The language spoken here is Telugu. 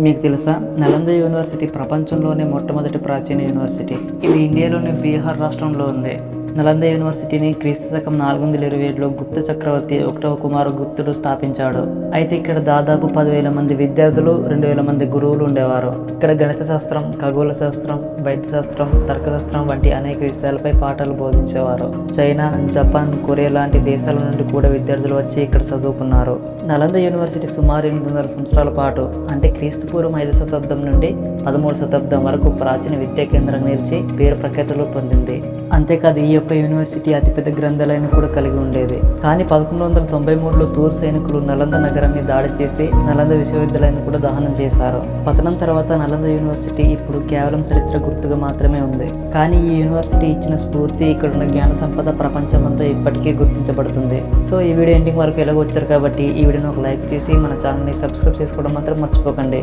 మీకు తెలుసా? నలంద యూనివర్సిటీ ప్రపంచంలోనే మొట్టమొదటి ప్రాచీన యూనివర్సిటీ. ఇది ఇండియాలోని బీహార్ రాష్ట్రంలో ఉంది. నలంద యూనివర్సిటీని క్రీస్తు శకం నాలుగు వందల ఇరవై ఏడులో గుప్త చక్రవర్తి ఒకటవ కుమారు గుప్తుడు స్థాపించాడు. అయితే ఇక్కడ దాదాపు పదివేల మంది విద్యార్థులు రెండు వేల మంది గురువులు ఉండేవారు. ఇక్కడ గణిత శాస్త్రం ఖగోళ శాస్త్రం వైద్య శాస్త్రం తర్కశాస్త్రం వంటి అనేక విషయాలపై పాఠాలు బోధించేవారు. చైనా జపాన్ కొరియా లాంటి దేశాల నుండి కూడా విద్యార్థులు వచ్చి ఇక్కడ చదువుకున్నారు. నలంద యూనివర్సిటీ సుమారు ఎనిమిది వందల సంవత్సరాల పాటు అంటే క్రీస్తు పూర్వం ఐదు శతాబ్దం నుండి పదమూడు శతాబ్దం వరకు ప్రాచీన విద్యా కేంద్రం నిలిచి పేరు ప్రఖ్యాతులు పొందింది. అంతేకాదు ఈ యొక్క యూనివర్సిటీ అతిపెద్ద గ్రంథాలయం కూడా కలిగి ఉండేది. కానీ పదకొండు వందల తొంభై మూడులో తూర్ సైనికులు నలంద నగరాన్ని దాడి చేసి నలంద విశ్వవిద్యాలయాన్ని కూడా దహనం చేశారు. పతనం తర్వాత నలంద యూనివర్సిటీ ఇప్పుడు కేవలం చరిత్ర గుర్తుగా మాత్రమే ఉంది. కానీ ఈ యూనివర్సిటీ ఇచ్చిన స్ఫూర్తి ఇక్కడ ఉన్న జ్ఞాన సంపద ప్రపంచమంతా ఇప్పటికీ గుర్తించబడుతుంది. సో ఈ వీడియో ఎండింగ్ వరకు ఎలాగో వచ్చారు కాబట్టి ఈ వీడియోని ఒక లైక్ చేసి మన ఛానల్ని సబ్స్క్రైబ్ చేసుకోవడం మాత్రం మర్చిపోకండి.